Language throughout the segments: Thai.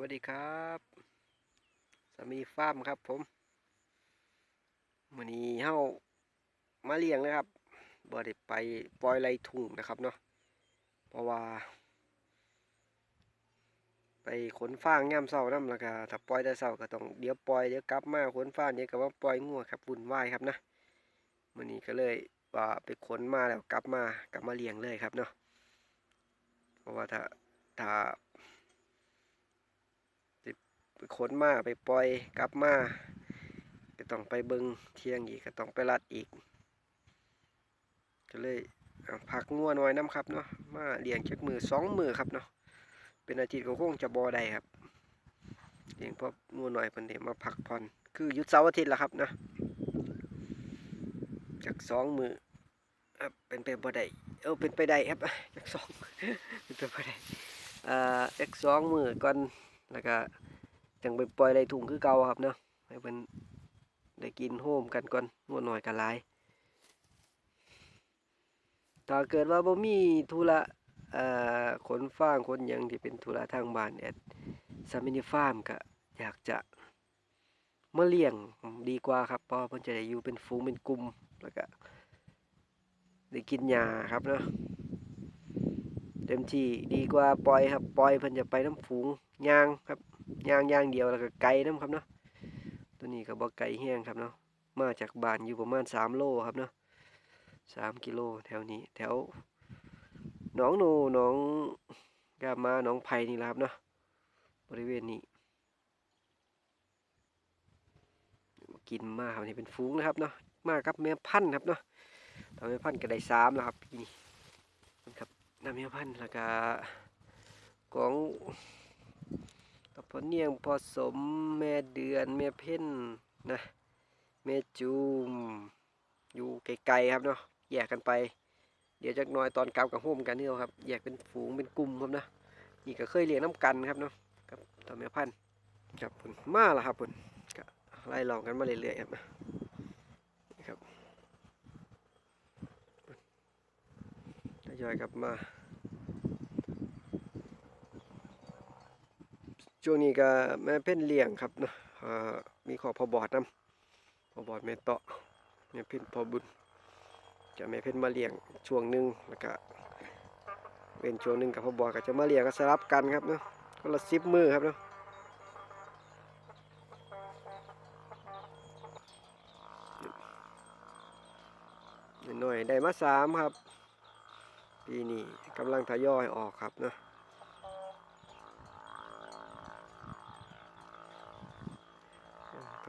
วัสดีครับสามีฟาร์มครับผมวันนี้เฮามาเลี้ยงนะครับบ่ได้ไปปล่อยไรทุ่งนะครับเนาะเพราะว่า ไปขนฟางย่ำเศร้าน้ำแล้วก็ถ้าปล่อยแต่เศร้าก็ต้องเดี๋ยวปล่อยเดี๋ยวกลับมาขนฟางเดี๋ยวก็ว่าปล่อยงัวครับวุ่นวายครับนะวันนี้ก็เลยว่าไปขนมาแล้วกลับมากลับมาเลี้ยงเลยครับเนาะเพราะว่าถ้าถ้า ไปขนมาไปปล่อยกลับมาก็ต้องไปเบิงเที่ยงอีกก็ต้องไปรัดอีกก็เลยเอาพักงัวหน่อยน้ำครับเนาะมาเลี้ยงจักมือสองมือครับเนาะเป็นอาทิตย์ก็คงจะบอได้ครับเลี้ยงพราะงัวหน่อยเพิ่นเดี๋ยวมาพักผ่อนคือยุดเสาร์อาทิตย์ละครับนะจากสองมือครับเป็นไปบ่ได้เออเป็นไปได้ครับจากสองเป็นไปบ่ได้อ่าจากสองมือก่อนแล้วก็ จังไปปล่อยไรถุงคือเก่าครับเนาะให้มันได้กินโฮมกันก่อนงวดหน่อยกันหลาย ถ้าเกิดว่าบ่มีธุระขนฟางขนยังที่เป็นธุระทางบ้านแอดซามินิฟาร์มก็อยากจะมาเลี้ยงดีกว่าครับเพราะเพิ่นจะได้อยู่เป็นฝูงเป็นกลุ่มแล้วก็ได้กินหญ้าครับเนาะเต็มที่ดีกว่าปล่อยครับปล่อยเพิ่นจะไปน้ำฝูงยางครับ ย่างย่างเดียวแล้วก็ไก่น้ำครับเนาะตัวนี้ก็บ่ไก่แห้งครับเนาะมาจากบ้านอยู่ประมาณสามโลครับเนาะสามกิโลแถวนี้แถวหนองโนหนองกามาหนองไผ่นี่แหละครับเนาะบริเวณนี้กินมากครับนี่เป็นฟูงนะครับเนาะมากับแม่พันธุ์ครับเนาะตอนแม่พันธุ์ก็ได้สามแล้วครับปีนี้ครับน้ำแม่พันธุ์แล้วก็ของ กับพอเนียงผสมแม่เดือนแม่เพ่นนะแม่จูม อยู่ไกลๆครับเนาะแยกกันไป เดี๋ยวจักน้อยตอนกลับกับโฮมกันนี่เอาครับแยกเป็นฝูงเป็นกลุ่มครับนะนี่ก็เคยเลี้ยงน้ำกันครับเนาะกับตัวแม่พันธุ์ครับพุ่นมาล้วครับพุ่นก็ไล่ลองกันมาเรื่อยๆครับนี่ครับทยอยกลับมา ช่วงนี้ก็แม่เพ่นเลี้ยงครับเนาะอ่ามีขอพอบอดนํพอบอดแม่เตาะแม่เพ่นพอบุญจะแม่เพ่นมาเลี้ยงช่วงหนึ่งแล้วก็เว้นช่วงหนึ่งกับพอบอดก็จะมาเลี้ยงก็สลับกันครับเนาะคนละสิบมือครับเนาะหน่อยได้มาสามครับปีนี้กำลังทยอยออกครับเนาะ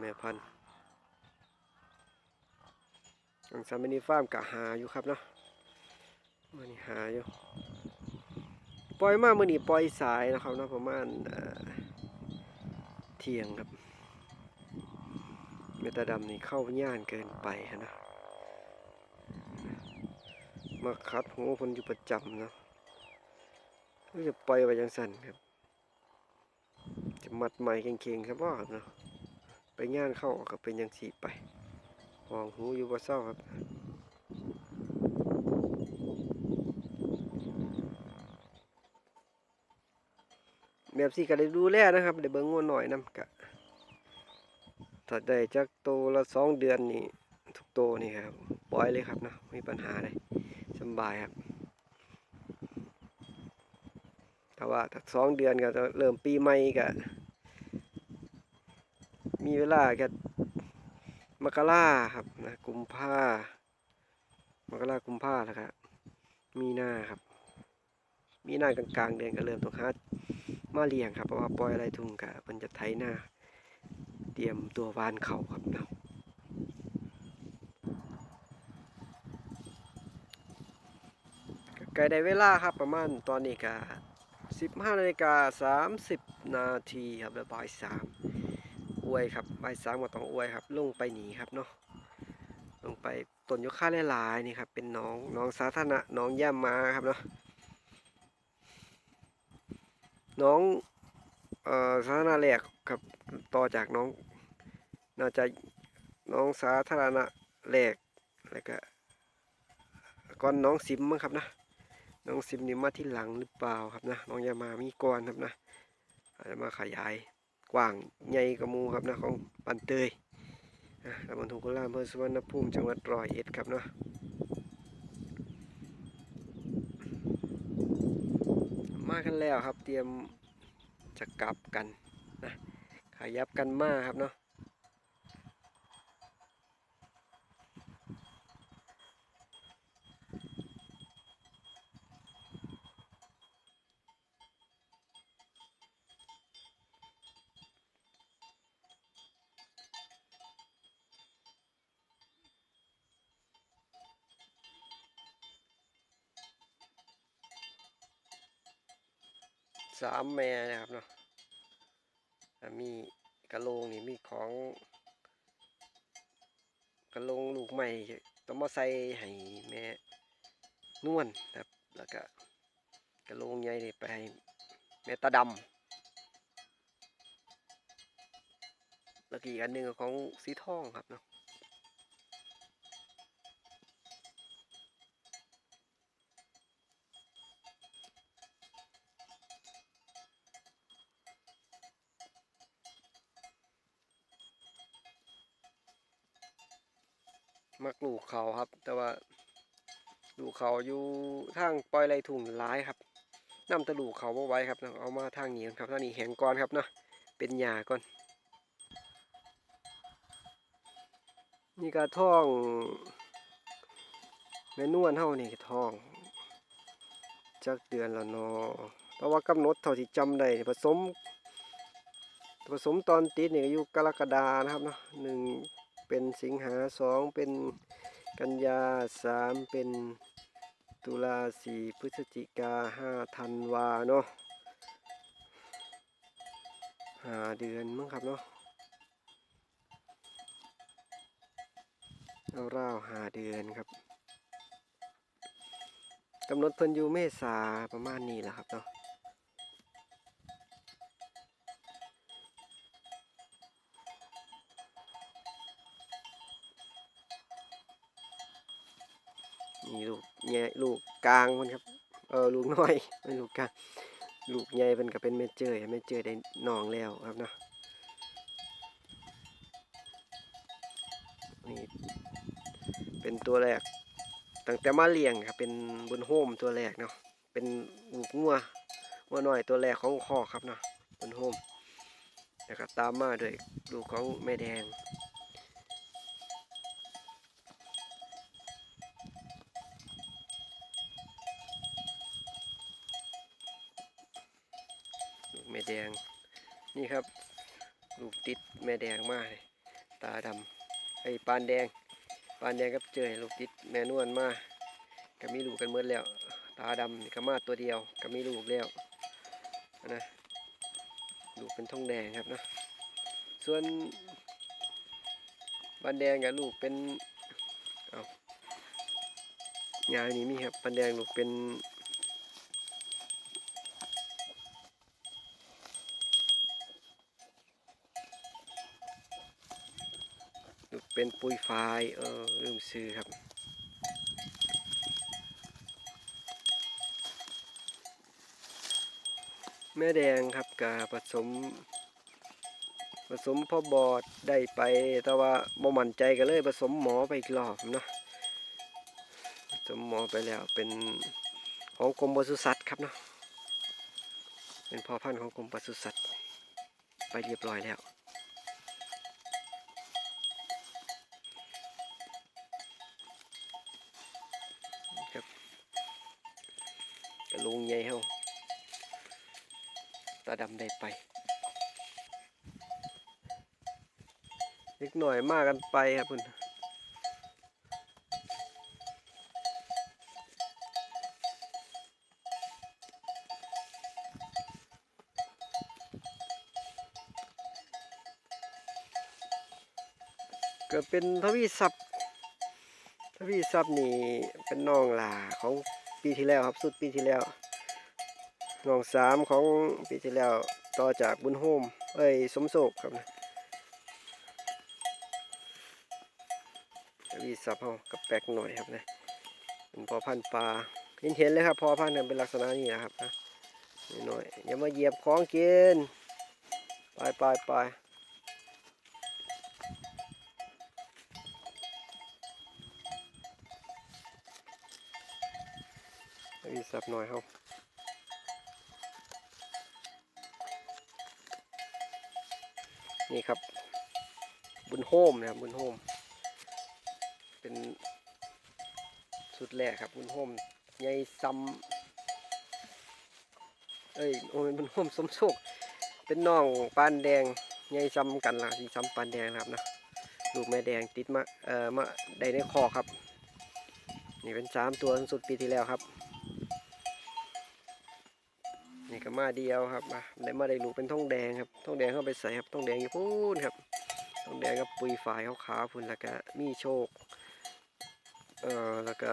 แม่พันธุ์อังซามินีฟาร์มกะหาอยู่ครับเนาะมื่อนี้หาอยู่ ปล่อยมากมื่อนี้ปล่อยสายนะครับเนาะประมาณเอ่อเที่ยงครับ เมตาดำนี่เข้าย่านเกินไปนะมาคัดหัวคนอยู่ประจำเนาะก็จะปล่อยไปจังสั่นครับ จะมัดใหม่เก่งๆครับว่าเนาะ งานเข้าก็เป็นยังสีไปหองหูอยู่บ่เศร้าครับแบบสีก็ได้ดูแลนะครับได้เบิ่งงัวหน่อยนํกะถ้าได้จักโตละสองเดือนนี่ทุกโตนี่ครับปล่อยเลยครับเนาะไม่มีปัญหาเลยสบายครับถ้าว่าถ้าสองเดือนก็จะเริ่มปีใหม่ก็ มีเวลาแค่มกราครับนะกุมภามกรากุมภาแล้วครับมีหน้าครับ มีหน้ากลางๆเดือนก็เริ่มต้องหามาเลี้ยงครับเพราะว่าปล่อยอะไรทุ่งกะมันจะไถหน้า เตรียมตัววานเข่าครับเนาะก็ใกล้ได้เวลาครับประมาณตอนนี้ก็15นาฬิกา30 นาทีครับแล้วบ่ายสาม อวยครับใบายสามก็ต้องอวยครับ ลงไปหนีครับเนาะลงไปต้นยุค่าหลายๆนี่ครับ เป็นน้องน้องสาธารณะน้องย่ามาครับเนาะน้องเอ่อสาธารณะแรกครับต่อจากน้อง น่าจะน้องสาธารณะแรกแล้วก็ก่อนน้องซิมมั้งครับนะน้องซิมนี่มาที่หลังหรือเปล่าครับนะน้องยามามีก่อนครับนะอาจจะมาขยาย กว้างใหญ่กระมูครับนะของปันเตยตำบลทุ่งกุลาอำเภอสุวรรณภูมิจังหวัดร้อยเอ็ดครับเนาะมากันแล้วครับเตรียมจะกลับกันนะขยับกันมาครับเนาะ สามแม่นะครับเนาะมีกระโหลงนี่มีของ กระโหลงลูกใหม่ต้องมาใส่ให้แม่นวลนะครับ แล้วก็กระโหลงใหญ่นี่ไปให้แม่ตาดำแล้วก็อีกอันหนึ่งก็ของสีทองครับเนาะ มักลูกเขาครับ แต่ว่าลูกเขาอยู่ทางปล่อยไรถุงหลายครับนำแตะลูกเขามาไว้ครับเอามาทางนี้ครับทางนี้แหงก่อนครับเนาะเป็นหญ้าก่อน นี่ก็ท่องแม่นวลเท่านี่ก็ท่องจักเดือนละเนาะแต่ว่ากำหนดเท่าที่จำได้ผสมผสมตอนติดนี่อยู่กรกฎานะครับเนาะหนึ่ง เป็นสิงหาสองเป็นกันยาสามเป็นตุลาสี่พฤศจิกาห้าธันวาเนาะหาเดือนมั้งครับเนาะราวๆห้าเดือนครับกำหนดเพิ่นอยู่เมษาประมาณนี้แหละครับเนาะ นี่ลูกใหญ่ลู กลางมันครับ เออลูกน้อยไม่ลูกกลาง ลูกใหญ่เป็นก็เป็นเมเจอร์เมเจอร์ได้นองแล้วครับเนาะ นี่เป็นตัวแรก ตั้งแต่มาเลี้ยงครับ เป็นบนโฮมตัวแรกเนาะ เป็นลูกงัวงัวน้อยตัวแรกของคอครับเนาะบนโฮมแล้วก็ตามมาด้วยลูกของแม่แดง แม่แดง นี่ครับ ลูกติดแม่แดงมากเลยตาดำไอ้ปานแดง ปานแดงกับเจยลูกติดแม่นวลมากก็มีลูกกันเมื่อแล้ว ตาดำก็มาตัวเดียวก็มีลูกแล้วนะลูกเป็นทองแดงครับนะส่วนปานแดงกับลูกเป็นเอายายนี่มีครับปานแดงลูกเป็น เป็นปุ๋ยไฟายเออลืมซื้อครับ แม่แดงครับกาผสม ผสมพ่อบอดได้ไป แต่ว่าบ่มั่นใจก็เลยผสมหมอไปอีกรอบเนาะผสมหมอไปแล้วเป็นของกรมปศุสัตว์ครับเนาะเป็นพ่อพันธุ์ของกรมปศุสัตว์ไปเรียบร้อยแล้ว ครับกระลุงใหญ่เฮาตาดำได้ไปเล็กหน่อยมากกันไปครับคุณก็เป็นทวีศัพท์ทวีซับนี่เป็นน้องหลาของปีที่แล้วครับ สุดปีที่แล้ว น้องสามของปีที่แล้วต่อจากบุญโฮมเอ้ยสมโศกครับนะวีซับเขากับแปลกหน่อยครับนะเป็นพอพันปลาเห็นเห็นเลยครับพอพันธุ์กันเป็นลักษณะนี้นะครับนะหน่อยอย่ามาเหยียบของกินไปไปไปอีสับหน่อยครับ นี่ครับ บุญโฮมนะครับบุญโฮม เป็นสุดแรกครับ บุญโฮมใหญ่ซ้ำเอ้ยโอ้ยบุญโฮมสมโชคเป็นน้องปานแดงใหญ่ซ้ำกันล่ะที่ซ้ำปานแดงครับนะลูกแม่แดงติดมาเอ่อมาได้ในคอครับ นี่เป็นสามตัวสุดปีที่แล้วครับ นี่ก็มาเดียวครับมาได้มาได้ลูกเป็นทองแดงครับทองแดงเข้าไปใส่ครับทองแดงอยู่พูนครับทองแดงกับปุยฝ่ายขาวๆพุ่นแล้วก็มีโชคเอ่อแล้วก็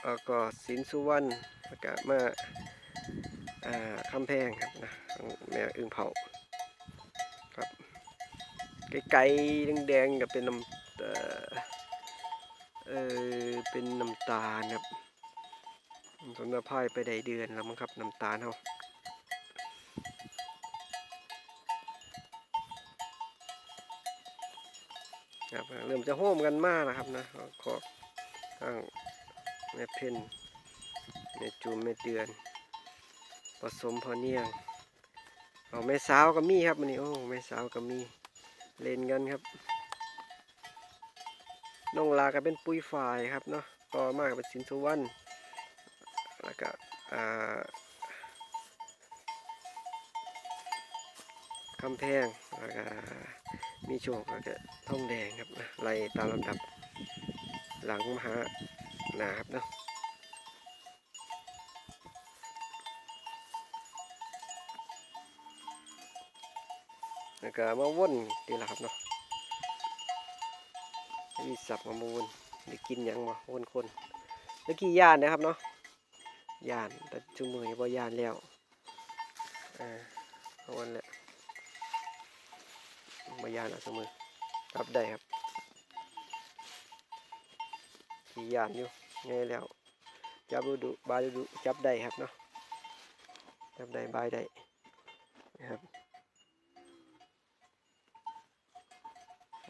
เอ่อก็สินสุวรรณแล้วก็มาอ่าคำแพงครับนะแม่อึ่งเผาครับไกลๆแดงๆก็เป็นน้ำเอ่อเออเป็นน้ำตาลครับสมนาพายไปได้เดือนแล้วมั้งครับน้ำตาลเขาครับ เริ่มจะโฮมกันมากนะครับนะขอบข้างแม่เพนแม่จูมแม่เดือน ผสมพอเนียงเอาแม่สาวก็มีครับมันนี้โอ้แม่สาวก็มีเล่นกันครับน้องลาก็เป็นปุยฝ่ายครับเนาะต่อมากเป็นสินสุวรรณแล้วก็อ่าคำแพงแล้วก็ มีโชคแล้วก็ทองแดงครับนะไล่ตามลำดับ หลังมหานะครับเนาะแล้วก็มาว่นดีละครับเนาะมีสับมามาวนได้กินยังมาวนคนเมื่อกี้ย่านนะครับเนาะย่านแต่จุมือนี้บ่ย่านแล้วอ่าเอาวันแหละ ยานอะจุมือรับได้ครับขี่ยานอยู่ไงแล้วจับดูดูบายดูดูจับได้ครับเนาะจับได้บายได้นะครับ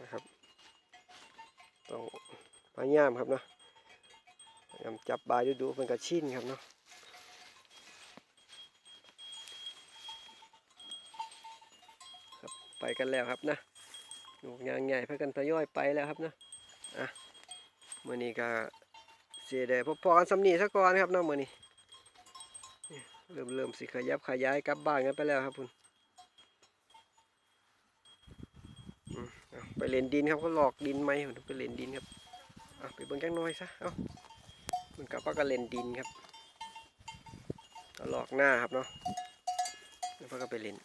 นะครับต้องพยายามครับเนาะพยายามจับบายดูดูเป็นกระชินครับเนาะครับไปกันแล้วครับนะ ลูกยางใหญ่เพื่อกันทยอยไปแล้วครับนะอะมื่อนี้ก็เสียดายพอๆกันสำนีซะก่อนครับเนาะมื่อนี้เริ่มเริ่มสิขยับขยายกลับบ้านกันไปแล้วครับคุณอืมเอาไปเล่นดินครับก็หลอกดินไหมผมไปเล่นดินครับอไปเบิ่งจังน้อยซะเอามันกับปลากระเล่นดินครับหลอกหน้าครับเนาะแล้วก็ไปเล่น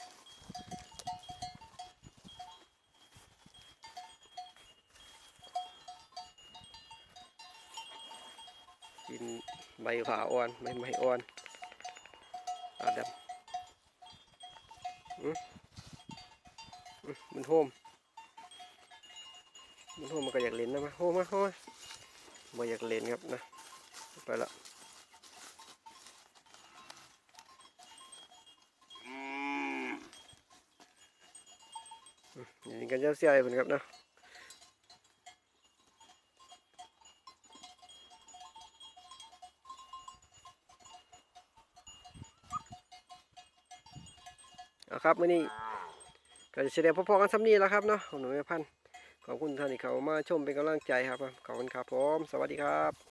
ใบผาอ่อนใบไม้อ่อนอาดำมันโฮมมันโฮมมันก็อยากเล่นนะมาโฮมมาโฮมมาอยากเล่นครับนะไปละอย่างนี้กันเจ้าเสียอะไรเพิ่นครับเนาะ ครับมื้อนี้ก็จะแสดงพอๆกันซ้ำนี้แล้วครับเนาะของหนุ่มแม่พันธ์ขอบคุณท่านที่เขามาชมเป็นกำลังใจครับขอบคุณครับผม สวัสดีครับ